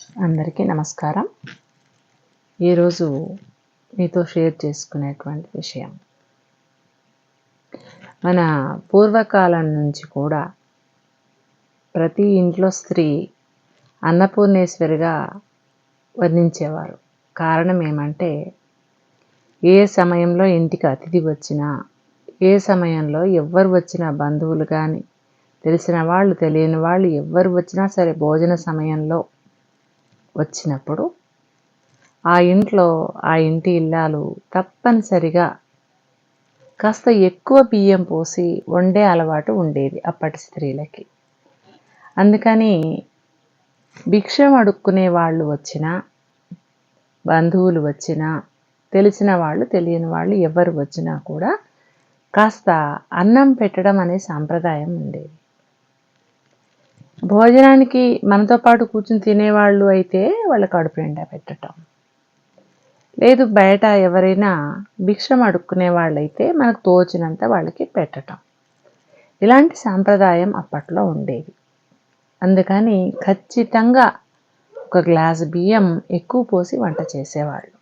అందరికీ నమస్కారం. ఈరోజు మీతో షేర్ చేసుకునేటువంటి విషయం. మన పూర్వకాలం నుంచి కూడా ప్రతి ఇంట్లో స్త్రీ అన్నపూర్ణేశ్వరిగా వర్ణించేవారు. కారణం ఏమంటే ఏ సమయంలో ఇంటికి అతిథి వచ్చినా ఏ సమయంలో ఎవ్వరు వచ్చినా బంధువులు కానీ తెలిసిన వాళ్ళు తెలియని వాళ్ళు ఎవ్వరు వచ్చినా సరే భోజన సమయంలో వచ్చినప్పుడు ఆ ఇంట్లో ఆ ఇంటి ఇల్లాలు తప్పనిసరిగా కాస్త ఎక్కువ బియ్యం పోసి వండే అలవాటు ఉండేది అప్పటి స్త్రీలకి. అందుకని భిక్షం అడుక్కునే వాళ్ళు వచ్చినా బంధువులు వచ్చినా తెలిసిన వాళ్ళు తెలియని వాళ్ళు ఎవరు వచ్చినా కూడా కాస్త అన్నం పెట్టడం అనే సాంప్రదాయం ఉండేది. భోజనానికి మనతో పాటు కూర్చుని తినేవాళ్ళు అయితే వాళ్ళ కడుపు నిండా పెట్టడం లేదు బయట ఎవరైనా భిక్షం అడుక్కునే వాళ్ళైతే మనకు తోచినంత వాళ్ళకి పెట్టడం ఇలాంటి సాంప్రదాయం అప్పట్లో ఉండేది. అందుకని ఖచ్చితంగా ఒక గ్లాస్ బియ్యం ఎక్కువ పోసి వంట చేసేవాళ్ళు.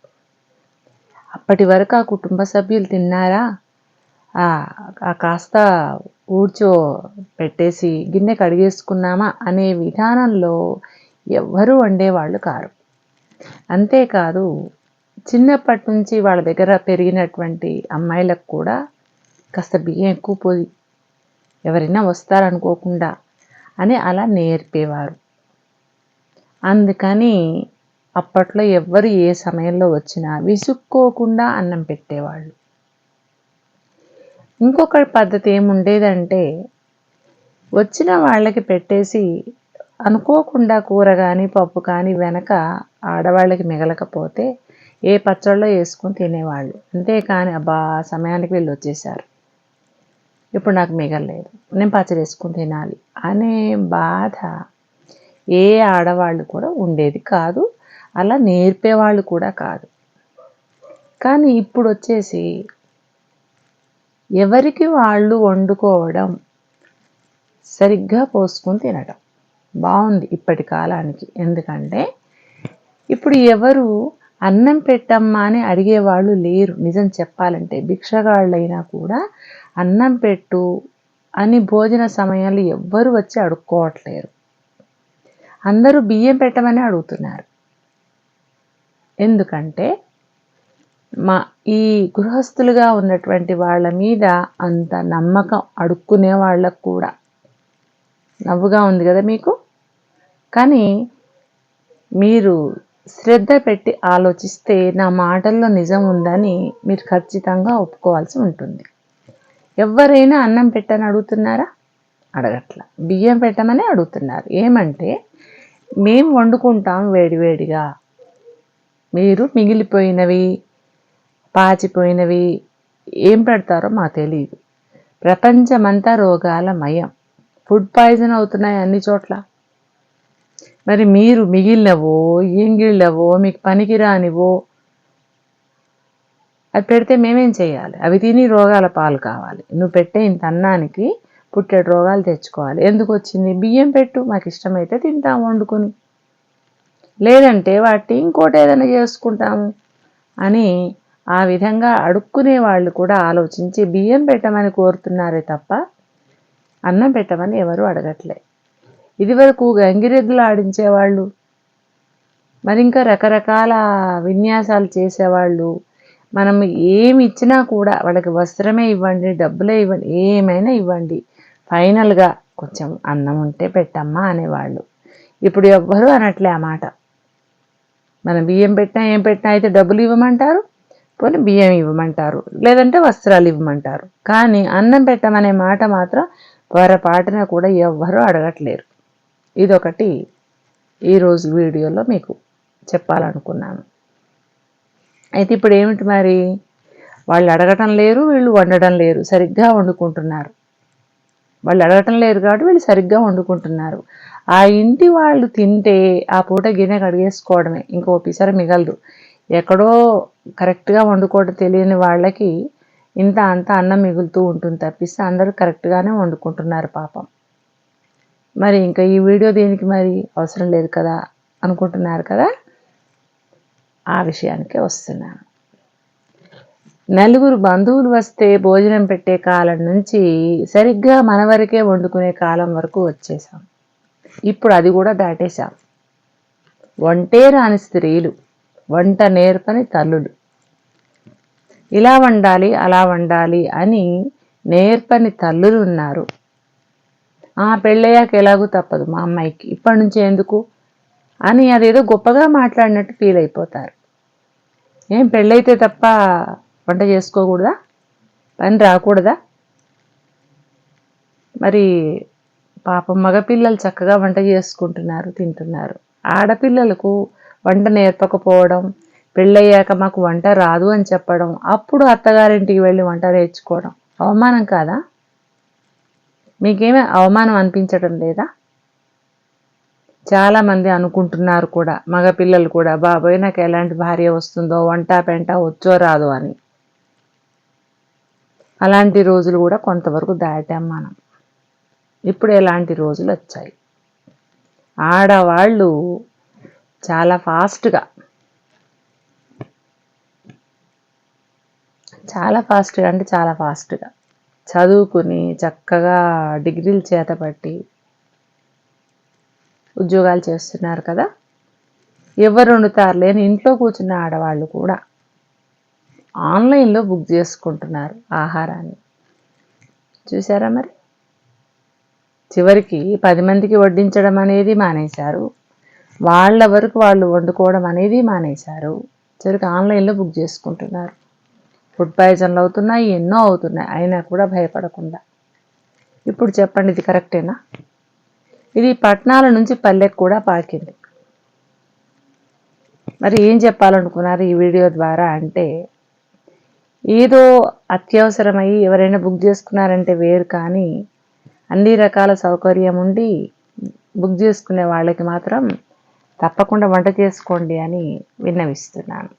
అప్పటి వరకు ఆ కుటుంబ సభ్యులు తిన్నారా? కాస్త ఊడ్చో పెట్టేసి గిన్నె కడిగేసుకున్నామా అనే విధానంలో ఎవ్వరూ వండేవాళ్ళు కారు. అంతేకాదు చిన్నప్పటి నుంచి వాళ్ళ దగ్గర పెరిగినటువంటి అమ్మాయిలకు కూడా కాస్త బియ్యం ఎక్కువ పోయి ఎవరైనా వస్తారనుకోకుండా అని అలా నేర్పేవారు. అందుకని అప్పట్లో ఎవ్వరు ఏ సమయంలో వచ్చినా విసుక్కోకుండా అన్నం పెట్టేవాళ్ళు. ఇంకొక పద్ధతి ఏముండేదంటే వచ్చిన వాళ్ళకి పెట్టేసి అనుకోకుండా కూర కానీ పప్పు కానీ వెనక ఆడవాళ్ళకి మిగలకపోతే ఏ పచ్చళ్ళలో వేసుకొని తినేవాళ్ళు. అంతేకాని అబ్బా సమయానికి వీళ్ళు వచ్చేసారు ఇప్పుడు నాకు మిగలలేదు. నేను పచ్చడి వేసుకుని తినాలి అనే బాధ ఏ ఆడవాళ్ళు కూడా ఉండేది కాదు. అలా నేర్పేవాళ్ళు కూడా కాదు. కానీ ఇప్పుడు వచ్చేసి ఎవరికి వాళ్ళు వండుకోవడం సరిగ్గా పోసుకుని తినడం బాగుంది ఇప్పటి కాలానికి. ఎందుకంటే ఇప్పుడు ఎవరు అన్నం పెట్టమ్మా అని అడిగేవాళ్ళు లేరు. నిజం చెప్పాలంటే భిక్షగాళ్ళైనా కూడా అన్నం పెట్టు అని భోజన సమయాలు ఎవ్వరు వచ్చి అడుక్కోవట్లేరు. అందరూ బియ్యం పెట్టమని అడుగుతున్నారు. ఎందుకంటే మా ఈ గృహస్థులుగా ఉన్నటువంటి వాళ్ళ మీద అంత నమ్మకం అడుక్కునే వాళ్ళకు కూడా నవ్వుగా ఉంది కదా మీకు? కానీ మీరు శ్రద్ధ పెట్టి ఆలోచిస్తే నా మాటల్లో నిజం ఉందని మీరు ఖచ్చితంగా ఒప్పుకోవాల్సి ఉంటుంది. ఎవరైనా అన్నం పెట్టని అడుగుతున్నారా? అడగట్ల. బియ్యం పెట్టమని అడుగుతున్నారు. ఏమంటే మేము వండుకుంటాం వేడివేడిగా. మీరు మిగిలిపోయినవి పాచిపోయినవి ఏం పెడతారో మాకు తెలియదు ప్రపంచమంతా రోగాల మయం. ఫుడ్ పాయిజన్ అవుతున్నాయి అన్ని చోట్ల. మరి మీరు మిగిలినవో ఎంగిళ్ళవో మీకు పనికిరానివో అది పెడితే మేమేం చేయాలి? అవి తిని రోగాల పాలు కావాలి. నువ్వు పెట్టే ఇంత అన్నానికి పుట్టేడు రోగాలు తెచ్చుకోవాలి. ఎందుకు వచ్చింది? బియ్యం పెట్టు మాకు ఇష్టమైతే తింటాము వండుకొని. లేదంటే వాటి ఇంకోటి ఏదైనా చేసుకుంటాము అని ఆ విధంగా అడుక్కునే వాళ్ళు కూడా ఆలోచించి బియ్యం పెట్టమని కోరుతున్నారే తప్ప అన్నం పెట్టమని ఎవరు అడగట్లే. ఇదివరకు గంగిరెద్దులు ఆడించేవాళ్ళు మరి ఇంకా రకరకాల విన్యాసాలు చేసేవాళ్ళు. మనం ఏమి ఇచ్చినా కూడా వాళ్ళకి వస్త్రమే ఇవ్వండి డబ్బులే ఇవ్వండి ఏమైనా ఇవ్వండి. ఫైనల్గా కొంచెం అన్నం ఉంటే పెట్టమ్మా అనేవాళ్ళు. ఇప్పుడు ఎవ్వరూ అనట్లే ఆ మాట. మనం బియ్యం పెట్టినా ఏం పెట్టినా అయితే డబ్బులు ఇవ్వమంటారు? పోనీ బియ్యం ఇవ్వమంటారు. లేదంటే వస్త్రాలు ఇవ్వమంటారు. కానీ అన్నం పెట్టమనే మాట మాత్రం పొరపాటున కూడా ఎవ్వరూ అడగట్లేరు. ఇదొకటి ఈరోజు వీడియోలో మీకు చెప్పాలనుకున్నాను. అయితే ఇప్పుడు ఏమిటి మరి? వాళ్ళు అడగటం లేరు వీళ్ళు వండటం లేరు. సరిగ్గా వండుకుంటున్నారు. వాళ్ళు అడగటం లేరు కాబట్టి వీళ్ళు సరిగ్గా వండుకుంటున్నారు. ఆ ఇంటి వాళ్ళు తింటే ఆ పూట గిన్నె కడిగేసుకోవడమే. ఇంకో పిసర మిగలదు. ఎక్కడో కరెక్ట్గా వండుకోవడం తెలియని వాళ్ళకి ఇంత అంత అన్నం మిగులుతూ ఉంటుంది తప్పిస్తే అందరూ కరెక్ట్గానే వండుకుంటున్నారు పాపం. మరి ఇంకా ఈ వీడియో దేనికి మరి అవసరం లేదు కదా అనుకుంటున్నారు కదా? ఆ విషయానికే వస్తున్నాను. నలుగురు బంధువులు వస్తే భోజనం పెట్టే కాలం నుంచి సరిగ్గా మన వరకే వండుకునే కాలం వరకు వచ్చేసాం ఇప్పుడు అది కూడా దాటేశాం. వంటే రాని స్త్రీలు వంట నేర్పని తల్లులు. ఇలా వండాలి అలా వండాలి అని నేర్పని తల్లులు ఉన్నారు. ఆ పెళ్ళయ్యాక ఎలాగూ తప్పదు మా అమ్మాయికి. ఇప్పటి నుంచి ఎందుకు? అని అదేదో గొప్పగా మాట్లాడినట్టు ఫీల్ అయిపోతారు. ఏం పెళ్ళైతే తప్ప వంట చేసుకోకూడదా? పని రాకూడదా? మరి పాపం మగపిల్లలు చక్కగా వంట చేసుకుంటున్నారు తింటున్నారు. ఆడపిల్లలకు వంట నేర్పకపోవడం పెళ్ళయ్యాక మాకు వంట రాదు అని చెప్పడం అప్పుడు అత్తగారింటికి వెళ్ళి వంట నేర్చుకోవడం అవమానం కాదా? మీకేమీ అవమానం అనిపించడం లేదా? చాలామంది అనుకుంటున్నారు కూడా మగపిల్లలు కూడా బాబోయ్ నాకు ఎలాంటి భార్య వస్తుందో వంట పెంట వచ్చో రాదు అని. అలాంటి రోజులు కూడా కొంతవరకు దాటాం మనం ఇప్పుడు ఎలాంటి రోజులు వచ్చాయి? ఆడవాళ్ళు చాలా ఫాస్ట్గా చాలా ఫాస్ట్గా అంటే చాలా ఫాస్ట్గా. చదువుకుని చక్కగా డిగ్రీలు చేతపట్టి ఉద్యోగాలు చేస్తున్నారు కదా? ఎవరు వండుతారు లేని ఇంట్లో కూర్చున్న ఆడవాళ్ళు కూడా ఆన్లైన్లో బుక్ చేసుకుంటున్నారు ఆహారాన్ని. చూసారా మరి? చివరికి పది మందికి వడ్డించడం అనేది మానేశారు. వాళ్ళ వరకు వాళ్ళు వండుకోవడం అనేది మానేశారు. చివరికి ఆన్లైన్లో బుక్ చేసుకుంటున్నారు. ఫుడ్ పాయిజన్లు అవుతున్నాయి ఎన్నో అవుతున్నాయి. అయినా కూడా భయపడకుండా. ఇప్పుడు చెప్పండి ఇది కరెక్టేనా? ఇది పట్టణాల నుంచి పల్లెకు కూడా పాకింది. మరి ఏం చెప్పాలనుకున్నారు ఈ వీడియో ద్వారా అంటే ఏదో అత్యవసరమై ఎవరైనా బుక్ చేసుకున్నారంటే వేరు కానీ అన్ని రకాల సౌకర్యం ఉండి బుక్ చేసుకునే వాళ్ళకి మాత్రం తప్పకుండా వంట చేసుకోండి అని విన్నవిస్తున్నాను.